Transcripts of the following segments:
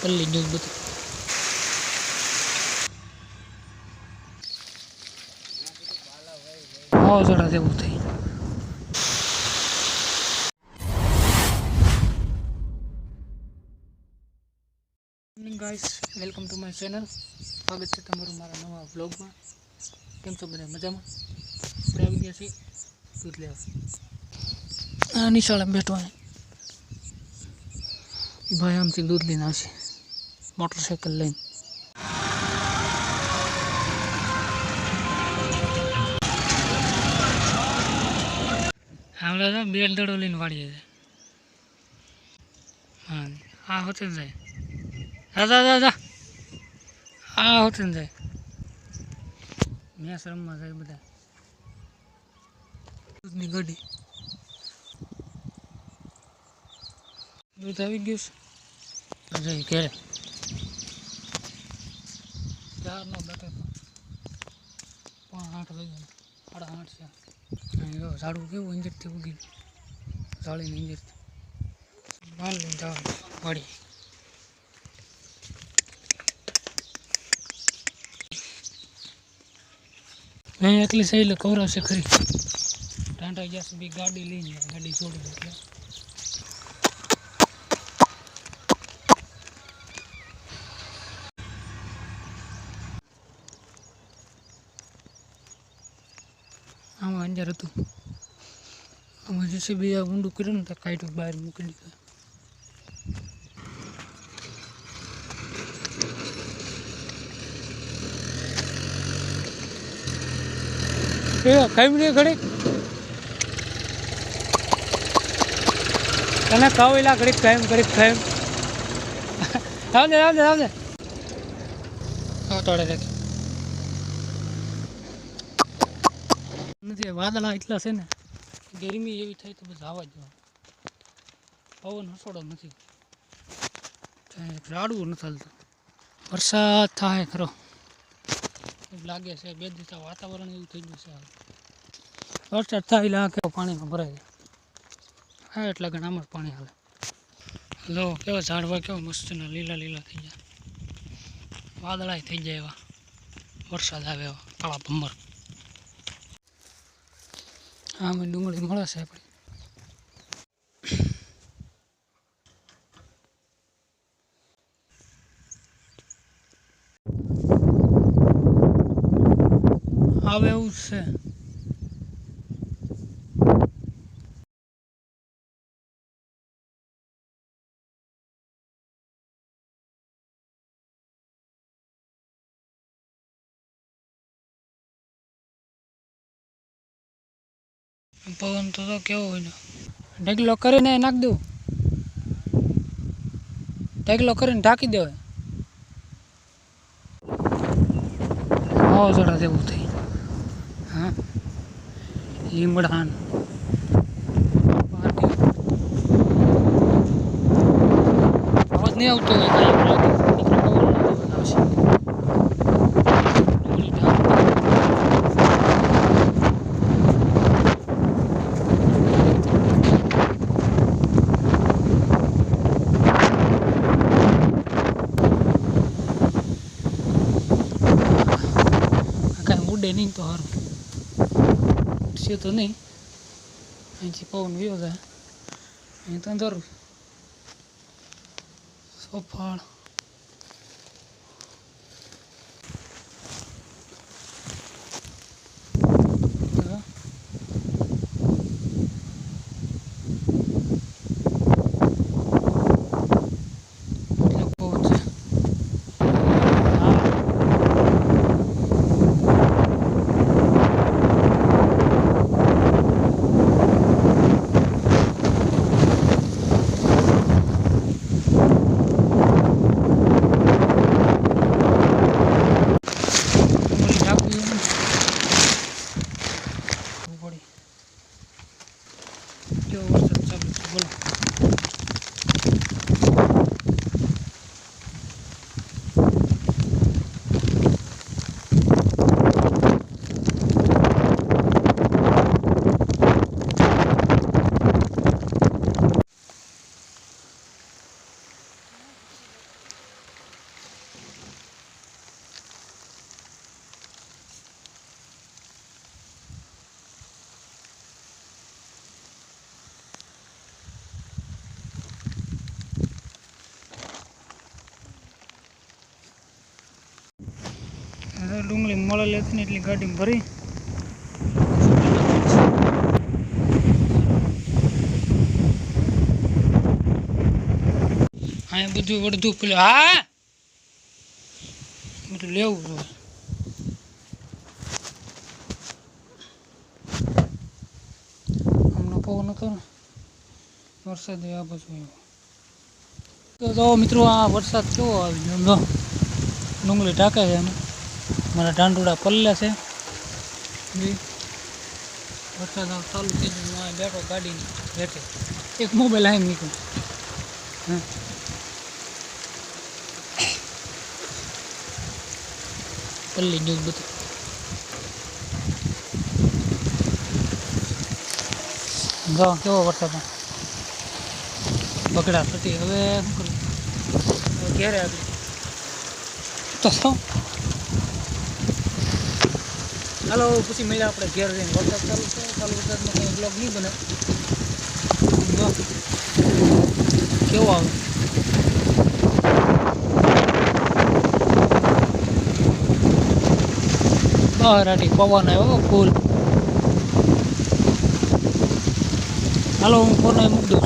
પલ્લી ગયું બધું વાવાઝોડા જેવું થઈ guys welcome to my channel સ્વાગત છે તમારું મારા નવા વ્લોગમાં કેમ છો બધા? મજામાં? આપણે આવી ગયા છીએ દૂધ લેવા. નિશાળે બેઠો અહીં ભાઈ આમથી દૂધ લઈને આવશે. મોટરસાઇકલ લઈને હમણાં તો બેલ દડો લઈને વાળીએ છે હા આ હોતે જાય દાદા દાદા આ હોતે જાય મેં રમવા જાય બધા દૂધની ગાડી દૂધ આવી ગયું છે ઘેરે ચારનો બેઠો તો પણ આઠ વાગ્યા સાડા આઠ છે. ઝાડું કેવું અંજરથી ઉગી ઝાડીને અંજરથી બાંધ લઈને જવાનું વાડી મેં એટલી સહી એટલે કવરાવશે ખરી. ટાંટા ગયા બી ગાડી લઈને ગાડી છોડી એટલે. અંજાર હતું. અમે જશે બે ઊંડું કર્યું ને ત્યાં કાઢ્યું, બહાર મૂકી દીધું ખાઈ ઘડી તને કહું એલા ઘડીક ખાઈમ ઘડી ખાઈમ આવજે આવજે આવજે. હા, તોડે રાખ. નથી, વાદળા એટલા છે ને, ગરમી એવી થાય તો બસ આવા જ પવન હસોડો નથી. રાડવું નથી હાલતું. વરસાદ થાય ખરો. એવું લાગે છે, બે દિવસ વાતાવરણ એવું થઈ ગયું છે વરસાદ થાય એટલે આ પાણીમાં ભરાય. હા, એટલા ઘણામાં જ પાણી હાલે. લો, કેવા ઝાડવા, કેવા મસ્તના લીલા લીલા થઈ જાય વાદળાય થઈ જાય એવા. વરસાદ આવે એવા, કાળા ભમર. હા મેં ડુંગળી મળે છે આપણી આવે એવું જ છે પવન તો તો કેવો હોય ઢગલો કરીને નાખ દઉં. ઢગલો કરીને ઢાંકી દેવાય. વાવાઝોડા જેવું થઈ. હા. લીમડાન. અવાજ નહીં આવતો હોય કાંઈ એમ લાગે. નીકળો પવન નથી આવશે ડુંગળી ઢાંકી. આ કાંઈ ઉડે નહીં તો સારું છે તો નહીં. અહીંથી પવન વયો જાય. અહીં તો અંધારું. સોફાળ Sobre, pues, sobre. ડુંગળી મળે લેતી ને એટલી ગાડીમાં ભરી. અહીંયા બધું વળધું પેલું હા? બધું લેવું જોઈએ હમણાં પવન હતો ને, વરસાદ આ બાજુ તો મિત્રો, આ વરસાદ કેવો આવી ગયો. ડુંગળી ઢાંકે છે એમાં. મારા ઢાંડુડા પલ્લે છે. જી. વરસાદ આવ ચાલુ થઈ ગયો, હું અહીં બેઠો ગાડીની બેઠે. એક મોબાઈલ અહીં મૂક્યો હા પલ્લી જેવું બધું. જો કેવો વરસાદ? આ. બગડા થતી હવે શું કરું હવે ઘેરે આગળ. તો શું? હાલો, પછી મળ્યા આપણે ઘેર જઈને. વરસાદ ચાલુ છે, ચાલુ વરસાદમાં કંઈ બ્લોગ નહીં બને. કેવો આવે? બહાર આટી પવન આવ્યો ફૂલ હાલો, હું ફોન મૂકી દઉં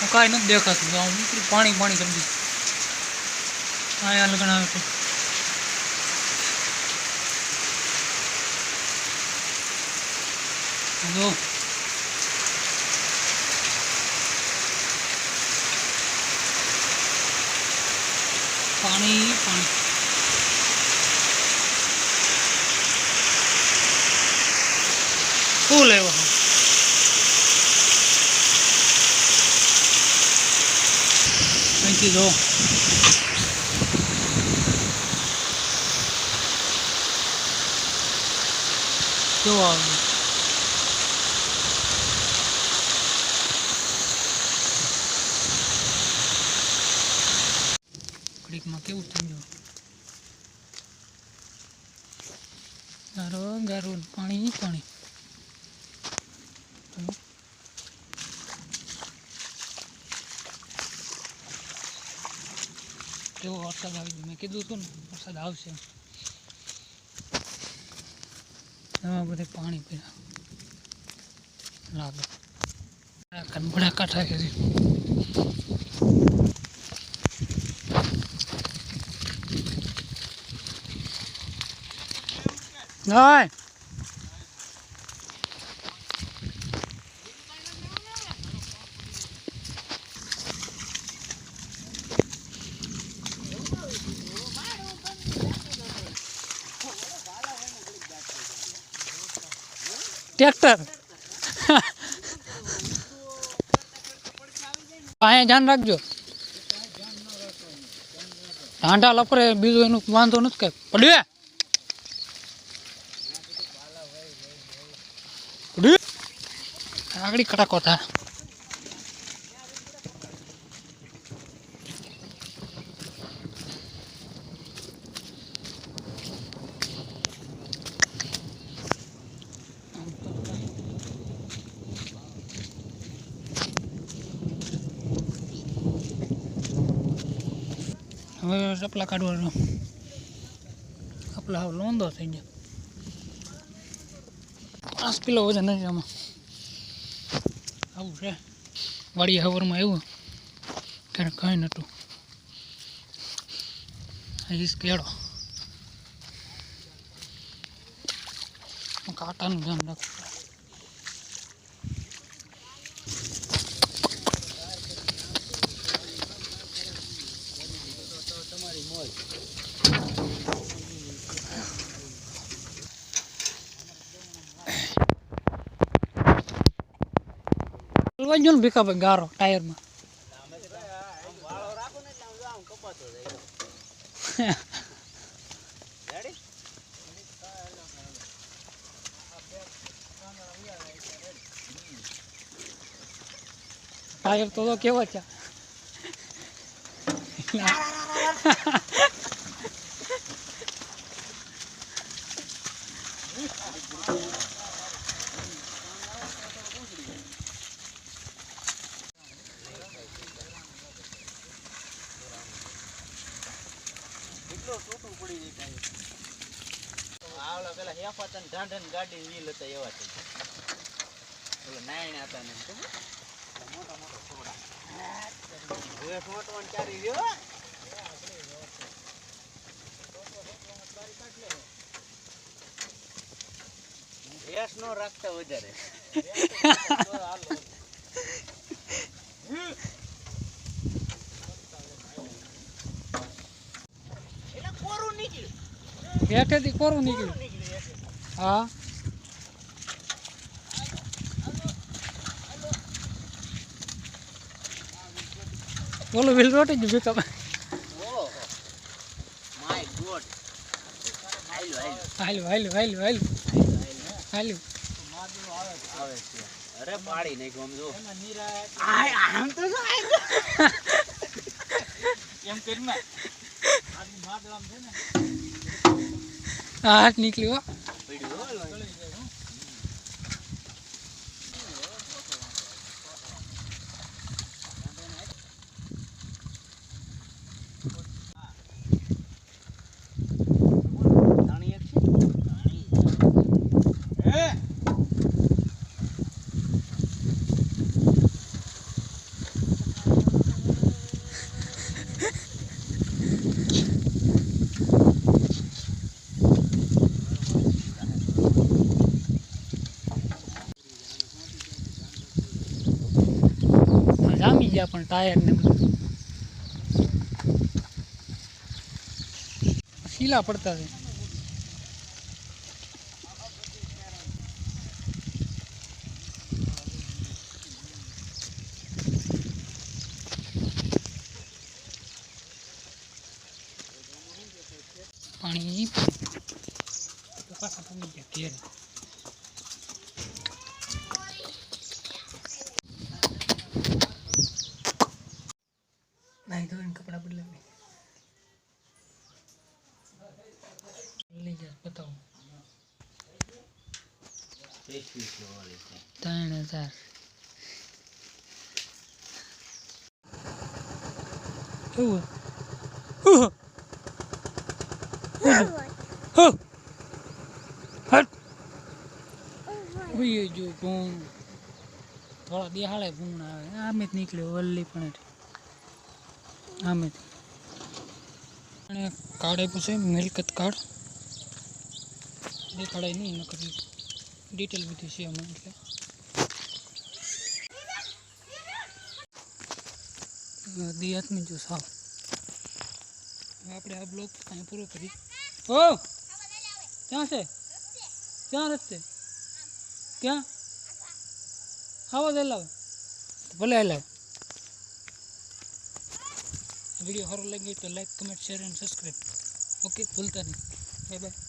હું કાંઈ નથી દેખાતું હું પાણી પાણી કરી દીધું અહીંયા લગ્ન આવે છે જો પાણી પાણી ફૂલ આવ્યો હા અહીંથી જો કેવો આવે ઘડીકમાં કેવું થઈ ગયું ગારો ગારો ને પાણી પાણી તો કેવો વરસાદ આવી ગયો મેં કીધું હતું ને વરસાદ આવશે એમાં બધે પાણી પીના લાગે. કનબડા કાંઠા કરી છે ટ્રેક્ટર. અહીંયા ધ્યાન રાખજો. ઢાંઢા લપરે, બીજું એનું વાંધો નથી કઈ. પડ્યું આગળ કડાકો થાય. હવે ચપલા કાઢવાનું. ચપલા હવે લોંદો થઈ ગયો. પાંચ કિલો વજન હશે આમાં. આવું છે. વાડી હવરમાં આવ્યું. ત્યારે કાંઈ નહોતું. ઈસ કેળો. કાંટાનું ધ્યાન રાખવું હલવાઈ ગયો ને ભીખાભાઈ ગારો ટાયરમાં ટાયર તો કેવો છે કેટલું છૂટું પડી જાય. આવલા પેલા હેફા તને ઢાંઢન ગાડી વ્હીલ હતા એવા થઈ ગયા. નાયણ હતા ને? મોટા મોટા છોડા હવે ઠોંઠવાનું ચારી ગયો ભેંસ નો રાખતા વધારે એટલે કોરું નીકળ્યું હેઠેથી કોરું નીકળ્યું. હા. બોલો બિલ રોટી જ ભીખા ઓહો માય ગોડ હાલ્યો હાલ્યો હાલ્યું હાલ્યું હાલ્યું હાલ્યું હાલ્યો હાલ્યું આવે છે અરે પાડી નહીં ગમજો જો. આમ તો જો આય એમ કરીને. હા હાથ નીકળ્યું હો. પડ્યું હો લોહી. જાણી એક છે? હે? આ જામી ગયા પણ ટાયર ને શીલા પડતા છે. પાણી પાછા પડી ગયા ઘેર નાઈ ધોઈને કપડાં બદલાવી લઈ જા બતાવો એકવીસ વાળી છે. ત્રણ હજાર. થોડા દેહાડે ભૂણ આવે. આમે જ નીકળ્યો, વલ્લી પણ આમે અને કાર્ડ આપ્યું છે, મિલકત કાર્ડ. દેખાડાય નહીં, નકર ડિટેલ બધી છે આમાં એટલે દી હાથની જો સાવ હવે આપણે આ બ્લોક અહીં પૂરો કરી ઓ ક્યાં છે ક્યાં રસ્તે ક્યાં આવો જ હલાવે ભલે હલાવે વીડિયો સારો લાગ્યો તો લાઈક કમેન્ટ શેર અને સબસ્ક્રાઈબ ઓકે ભૂલતા નહીં બાય બાય